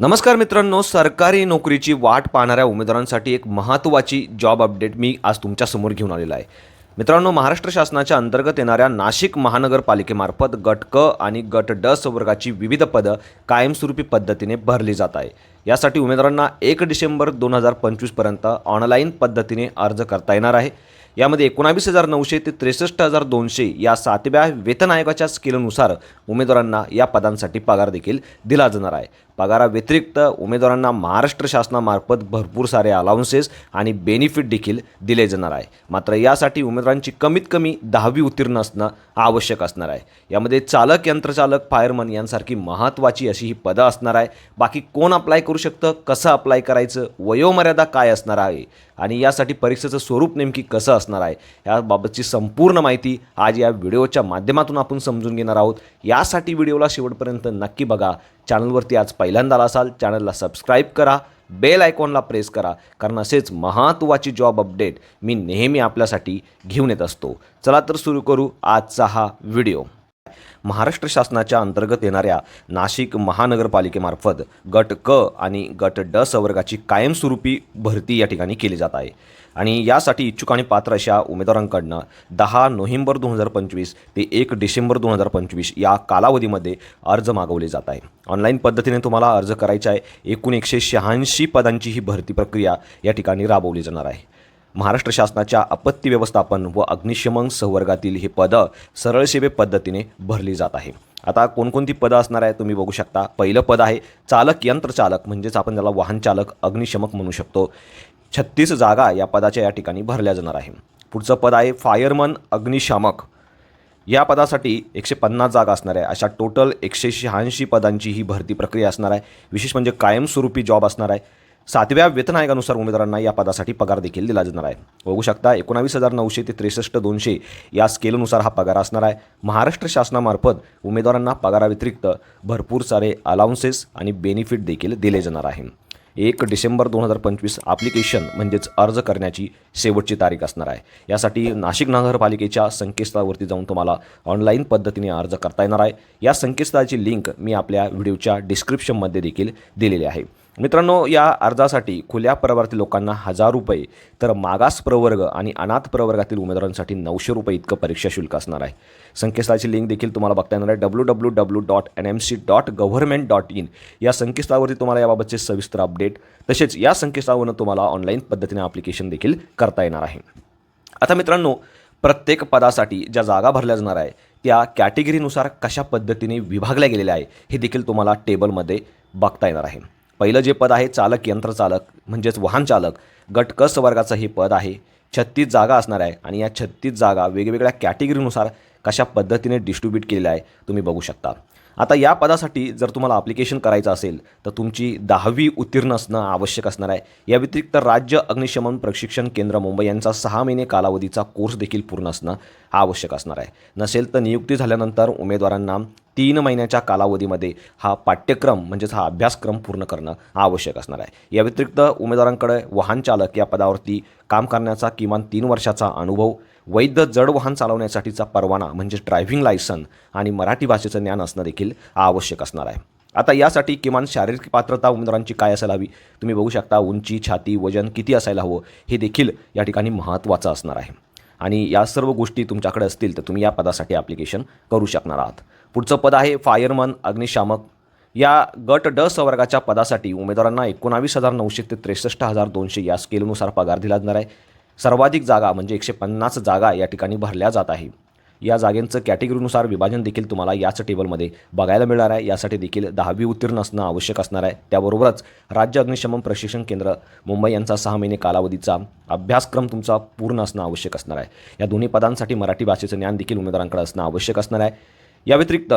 नमस्कार मित्रांनो सरकारी नोकरीची वाट पाहणाऱ्या उमेदवारांसाठी एक महत्त्वाची जॉब अपडेट मी आज तुमच्यासमोर घेऊन आलेला आहे. मित्रांनो महाराष्ट्र शासनाच्या अंतर्गत येणाऱ्या नाशिक महानगरपालिकेमार्फत गट क आणि गट ड संवर्गाची विविध पदं कायमस्वरूपी पद्धतीने भरली जात आहे. यासाठी उमेदवारांना एक डिसेंबर दोन हजार पंचवीसपर्यंत ऑनलाईन पद्धतीने अर्ज करता येणार आहे. यामध्ये एकोणावीस हजार नऊशे ते त्रेसष्ट हजार दोनशे या सातव्या वेतन आयोगाच्या स्केलनुसार उमेदवारांना या पदांसाठी पगार देखील दिला जाणार आहे. पगाराव्यतिरिक्त उमेदवारांना महाराष्ट्र शासनामार्फत भरपूर सारे अलाउन्सेस आणि बेनिफिट देखील दिले जाणार आहे. मात्र यासाठी उमेदवारांची कमीत कमी दहावी उत्तीर्ण असणं आवश्यक असणार आहे. यामध्ये चालक यंत्रचालक फायरमन यांसारखी महत्त्वाची अशी ही पदं असणार आहे. बाकी कोण अप्लाय करू शकतं कसं अप्लाय करायचं वयोमर्यादा काय असणार आहे आणि यासाठी परीक्षेचं स्वरूप नेमकी कसं असणार आहे. याबाबतची संपूर्ण माहिती आज या व्हिडिओच्या माध्यमातून आपण समजून घेणार आहोत. यासाठी व्हिडिओला शेवटपर्यंत नक्की बघा. चॅनलवरती आज पहिल्यांदा आला असाल चॅनलला सबस्क्राईब करा. बेल आयकॉनला प्रेस करा कारण असेच महत्त्वाची जॉब अपडेट मी नेहमी आपल्यासाठी घेऊन येत असतो. चला तर सुरू करू आजचा हा व्हिडिओ. महाराष्ट्र शासनाच्या अंतर्गत येणाऱ्या नाशिक महानगरपालिकेमार्फत गट क आणि गट ड संवर्गाची कायमस्वरूपी भरती या ठिकाणी केली जात आहे. आणि यासाठी इच्छुक आणि पात्र अशा उमेदवारांकडनं दहा नोव्हेंबर दोन हजार पंचवीस ते एक डिसेंबर दोन हजार पंचवीस या कालावधीमध्ये अर्ज मागवले जात आहे. ऑनलाईन पद्धतीने तुम्हाला अर्ज करायचा आहे. एकूण एकशे शहाऐंशी पदांची ही भरती प्रक्रिया या ठिकाणी राबवली जाणार आहे. महाराष्ट्र शासनाच्या आपत्ती व्यवस्थापन व अग्निशमन संवर्गातील ही पदं सरळ सेवे पद्धतीने भरली जात आहे. आता कोणकोणती पदं असणार आहे तुम्ही बघू शकता. पहिलं पद आहे चालक यंत्रचालक म्हणजेच आपण ज्याला वाहन चालक अग्निशमक म्हणू शकतो. छत्तीस जागा या पदाच्या या ठिकाणी भरल्या जाणार आहे. पुढचं पद आहे फायरमन अग्निशामक. या पदासाठी एकशे पन्नास जागा असणार आहे. अशा टोटल एकशे शहाऐंशी पदांची ही भरती प्रक्रिया असणार आहे. विशेष म्हणजे कायमस्वरूपी जॉब असणार आहे. सातव्या वेतन आयोगानुसार उमेदवारांना या पदासाठी पगार देखील दिला जाणार आहे. बघू शकता एकोणावीस हजार नऊशे ते त्रेसष्ट दोनशे या स्केलनुसार हा पगार असणार आहे. महाराष्ट्र शासनामार्फत उमेदवारांना पगाराव्यतिरिक्त भरपूर सारे अलाउन्सेस आणि बेनिफिट देखील दिले जाणार आहे. एक डिसेंबर दोन हजार पंचवीस ॲप्लिकेशन म्हणजेच अर्ज करण्याची शेवटची तारीख असणार आहे. यासाठी नाशिक नगरपालिकेच्या संकेतस्थळावरती जाऊन तुम्हाला ऑनलाईन पद्धतीने अर्ज करता येणार आहे. या संकेतस्थळाची लिंक मी आपल्या व्हिडिओच्या डिस्क्रिप्शनमध्ये देखील दिलेली आहे. मित्रांनो या अर्जासाठी खुल्या प्रवर्गातील लोकांना हजार रुपये तर मागास प्रवर्ग आणि अनाथ प्रवर्गातील उमेदवारांसाठी नऊशे रुपये इतकं परीक्षा शुल्क असणार आहे. संकेतस्थळाची लिंक देखील तुम्हाला बघता येणार आहे. W W W dot N M C dot government dot in या संकेतस्थळावरती तुम्हाला याबाबतचे सविस्तर अपडेट तसेच या संकेतस्थळावरून तुम्हाला ऑनलाईन पद्धतीने ॲप्लिकेशन देखील करता येणार आहे. आता मित्रांनो प्रत्येक पदासाठी ज्या जागा भरल्या जाणार आहे त्या कॅटेगरीनुसार कशा पद्धतीने विभागल्या गेलेल्या आहे हे देखील तुम्हाला टेबलमध्ये बघता येणार आहे. पहिलं जे पद आहे चालक यंत्रचालक म्हणजेच वाहन चालक गट क वर्गाचं हे पद आहे. छत्तीस जागा असणार आहे आणि या छत्तीस जागा वेगवेगळ्या कॅटेगरीनुसार कशा पद्धतीने डिस्ट्रीब्यूट केलेल्या आहे तुम्ही बघू शकता. आता या पदासाठी जर तुम्हाला ॲप्लिकेशन करायचं असेल तर तुमची दहावी उत्तीर्ण असणं आवश्यक असणार आहे. या व्यतिरिक्त राज्य अग्निशमन प्रशिक्षण केंद्र मुंबई यांचा सहा महिने कालावधीचा कोर्स देखील पूर्ण असणं आवश्यक असणार आहे. नसेल तर नियुक्ती झाल्यानंतर उमेदवारांना तीन महिन्याच्या कालावधीमध्ये हा पाठ्यक्रम म्हणजेच हा अभ्यासक्रम पूर्ण करणं आवश्यक असणार आहे. या व्यतिरिक्त उमेदवारांकडे वाहन चालक या पदावरती काम करण्याचा किमान तीन वर्षाचा अनुभव वैध जड वाहन चालवण्यासाठीचा परवाना म्हणजे ड्रायव्हिंग लायसन आणि मराठी भाषेचं ज्ञान असणं देखील आवश्यक असणार आहे. आता यासाठी किमान शारीरिक पात्रता उमेदवारांची काय असायला हवी? तुम्ही बघू शकता उंची छाती वजन किती असायला हवं हे देखील या ठिकाणी महत्त्वाचं असणार आहे. आणि या सर्व गोष्टी तुमच्याकडे असतील तर तुम्ही या पदासाठी ॲप्लिकेशन करू शकणार आहात. पुढचं पद आहे फायरमन अग्निशामक. या गट ड सवर्गाच्या पदासाठी उमेदवारांना एकोणावीस हजार नऊशे ते त्रेसष्ट हजार दोनशे या स्केलनुसार पगार दिला जाणार आहे. सर्वाधिक जागा म्हणजे एकशे पन्नास जागा या ठिकाणी भरल्या जात आहे. या जागेंचं कॅटेगरीनुसार विभाजन देखील तुम्हाला याच टेबलमध्ये बघायला मिळणार आहे. यासाठी देखील दहावी उत्तीर्ण असणं आवश्यक असणार आहे. त्याबरोबरच राज्य अग्निशमन प्रशिक्षण केंद्र मुंबई यांचा सहा महिने कालावधीचा अभ्यासक्रम तुमचा पूर्ण असणं आवश्यक असणार आहे. या दोन्ही पदांसाठी मराठी भाषेचं ज्ञान देखील उमेदवारांकडे असणं आवश्यक असणार आहे. या व्यतिरिक्त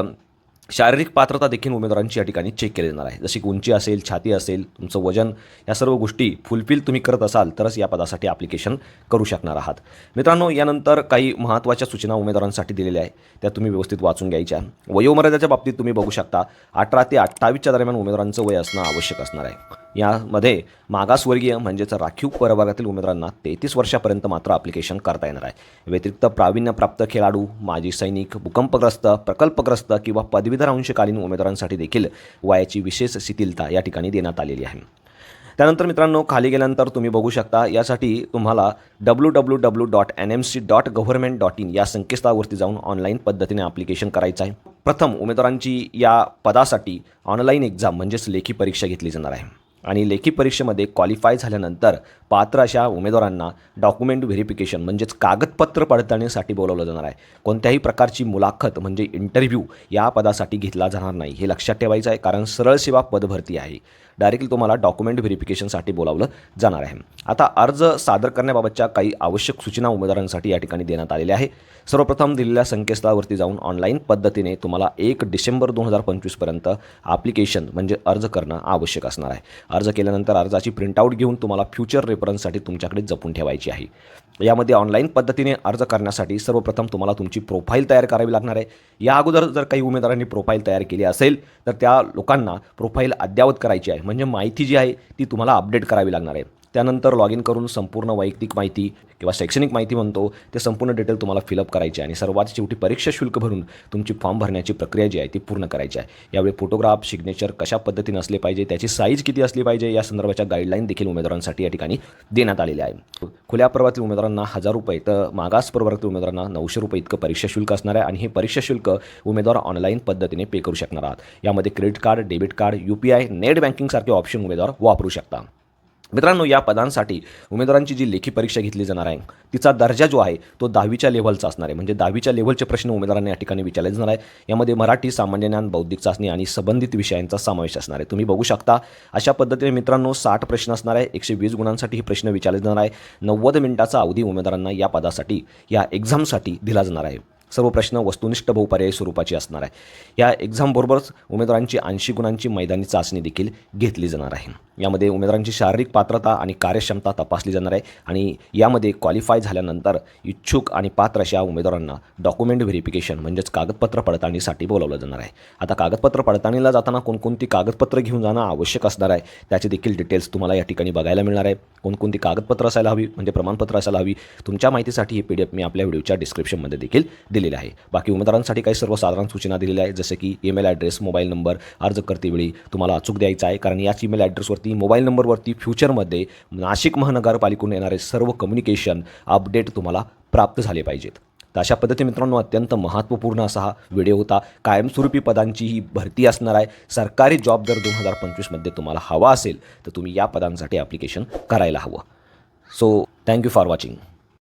शारीरिक पात्रता देखील उमेदवारांची या ठिकाणी चेक केली जाणार आहे. जशी की उंची असेल छाती असेल तुमचं वजन या सर्व गोष्टी फुलफिल तुम्ही करत असाल तरच या पदासाठी ॲप्लिकेशन करू शकणार आहात. मित्रांनो यानंतर काही महत्त्वाच्या सूचना उमेदवारांसाठी दिलेल्या आहे त्या तुम्ही व्यवस्थित वाचून घ्यायच्या. वयोमर्यादेच्या बाबतीत तुम्ही बघू शकता अठरा ते अठ्ठावीसच्या दरम्यान उमेदवारांचं वय असणं आवश्यक असणार आहे. यामध्ये मागासवर्गीय म्हणजेच राखीव प्रभागातील उमेदवारांना तेहतीस वर्षापर्यंत मात्र ॲप्लिकेशन करता येणार आहे. व्यतिरिक्त प्रावीण्यप्राप्त खेळाडू माजी सैनिक भूकंपग्रस्त प्रकल्पग्रस्त किंवा पदवीधर अंशकालीन उमेदवारांसाठी देखील वयाची विशेष शिथिलता या ठिकाणी देण्यात आलेली आहे. त्यानंतर मित्रांनो खाली गेल्यानंतर तुम्ही बघू शकता यासाठी तुम्हाला W W W dot N M C dot government dot in या संकेतस्थळावरती जाऊन ऑनलाईन पद्धतीने ॲप्लिकेशन करायचं आहे. प्रथम उमेदवारांची या पदासाठी ऑनलाईन एक्झाम म्हणजेच लेखी परीक्षा घेतली जाणार आहे. आणि लेखी परीक्षेमध्ये क्वालिफाय झाल्यानंतर पात्र अशा उमेदवारांना डॉक्युमेंट व्हेरिफिकेशन म्हणजेच कागदपत्र पडताळणीसाठी बोलावलं जाणार आहे. कोणत्याही प्रकारची मुलाखत म्हणजे इंटरव्ह्यू या पदासाठी घेतला जाणार नाही हे लक्षात ठेवायचं आहे कारण सरळ सेवा पदभरती आहे. डायरेक्टली तुम्हाला डॉक्युमेंट व्हेरिफिकेशनसाठी बोलावलं जाणार आहे. आता अर्ज सादर करण्याबाबतच्या काही आवश्यक सूचना उमेदवारांसाठी या ठिकाणी देण्यात आलेल्या आहे. सर्वप्रथम दिलेल्या संकेतस्थळावरती जाऊन ऑनलाईन पद्धतीने तुम्हाला एक डिसेंबर दोन हजार पंचवीसपर्यंत ॲप्लिकेशन म्हणजे अर्ज करणं आवश्यक असणार आहे. अर्ज केल्यानंतर अर्जाची प्रिंटआउट घेऊन तुम्हाला फ्युचर रेफरन्ससाठी तुमच्याकडे जपून ठेवायची आहे. यामध्ये ऑनलाईन पद्धतीने अर्ज करण्यासाठी सर्वप्रथम तुम्हाला तुमची प्रोफाईल तयार करावी लागणार आहे. या अगोदर जर काही उमेदवारांनी प्रोफाईल तयार केली असेल तर त्या लोकांना प्रोफाईल अद्ययावत करायची आहे. म्हणजे माहिती जी आहे ती तुम्हाला अपडेट करावी लागणार आहे. त्यानंतर लॉग इन करून संपूर्ण वैयक्तिक माहिती किंवा शैक्षणिक माहिती म्हणतो ते संपूर्ण डिटेल तुम्हाला फिलअप करायची आहे. आणि सर्वात शेवटी परीक्षा शुल्क भरून तुमची फॉर्म भरण्याची प्रक्रिया जी आहे ती पूर्ण करायची आहे. यावेळी फोटोग्राफ सिग्नेचर कशा पद्धतीने असले पाहिजे त्याची साईज किती असली पाहिजे या संदर्भाच्या गाईडलाईन देखील उमेदवारांसाठी या ठिकाणी देण्यात आलेल्या आहे खुल्या पर्वातील उमेदवारांना हजार रुपये तर मागास प्रवर्गातील उमेदवारांना नऊशे रुपये इतकं परीक्षा शुल्क असणार आहे आणि हे परीक्षा शुल्क उमेदवार ऑनलाईन पद्धतीने पे करू शकणार आहात. यामध्ये credit card debit card U P I net बँकिंगसारखे option उमेदवार वापरू शकता. मित्रांनो या पदांसाठी उमेदवारांची जी लेखी परीक्षा घेतली जाणार आहे तिचा दर्जा जो आहे तो दहावीच्या लेव्हलचा असणार आहे. म्हणजे दहावीच्या लेव्हलचे प्रश्न उमेदवारांना या ठिकाणी विचारले जाणार आहे. यामध्ये मराठी सामान्य ज्ञान बौद्धिक चाचणी आणि संबंधित विषयांचा समावेश असणार आहे. तुम्ही बघू शकता अशा पद्धतीने मित्रांनो साठ प्रश्न असणार आहे. एकशे वीस गुणांसाठी हे प्रश्न विचारले जाणार आहे. नव्वद मिनिटाचा अवधी उमेदवारांना या पदासाठी या एक्झामसाठी दिला जाणार आहे. सर्व प्रश्न वस्तुनिष्ठ बहुपर्यायी स्वरूपाची असणार आहे. या एक्झामबरोबरच उमेदवारांची ऐंशी गुणांची मैदानी चाचणी देखील घेतली जाणार आहे. यामध्ये उमेदवारांची शारीरिक पात्रता आणि कार्यक्षमता तपासली जाणार आहे आणि यामध्ये क्वालिफाय झाल्यानंतर इच्छुक आणि पात्र अशा उमेदवारांना डॉक्युमेंट व्हेरिफिकेशन म्हणजेच कागदपत्र पडताळणीसाठी बोलावलं जाणार आहे. आता कागदपत्र पडताळणीला जाताना कोणकोणती कागदपत्र घेऊन जाणं आवश्यक असणार आहे त्याचे देखील डिटेल्स तुम्हाला या ठिकाणी बघायला मिळणार आहे. कोणकोणती कागदपत्र असायला हवी म्हणजे प्रमाणपत्र असायला हवी तुमच्या माहितीसाठी ही पी डी एफ मी आपल्या व्हिडिओच्या डिस्क्रिप्शनमध्ये देखील दिलेले आहे. बाकी उमेदवारांसाठी काही सर्वसाधारण सूचना दिलेल्या आहेत जसे की ईमेल ॲड्रेस मोबाईल नंबर अर्ज करतेवेळी तुम्हाला अचूक द्यायचा आहे कारण याच ईमेल ॲड्रेसवरती मोबाईल नंबरवरती फ्युचरमध्ये नाशिक महानगरपालिकेतून येणारे सर्व कम्युनिकेशन अपडेट तुम्हाला प्राप्त झाले पाहिजेत. तर अशा पद्धतीने मित्रांनो अत्यंत महत्त्वपूर्ण असा हा व्हिडिओ होता. कायमस्वरूपी पदांची ही भरती असणार आहे. सरकारी जॉब जर दोन हजार पंचवीसमध्ये तुम्हाला हवा असेल तर तुम्ही या पदांसाठी ॲप्लिकेशन करायला हवं. So thank you for watching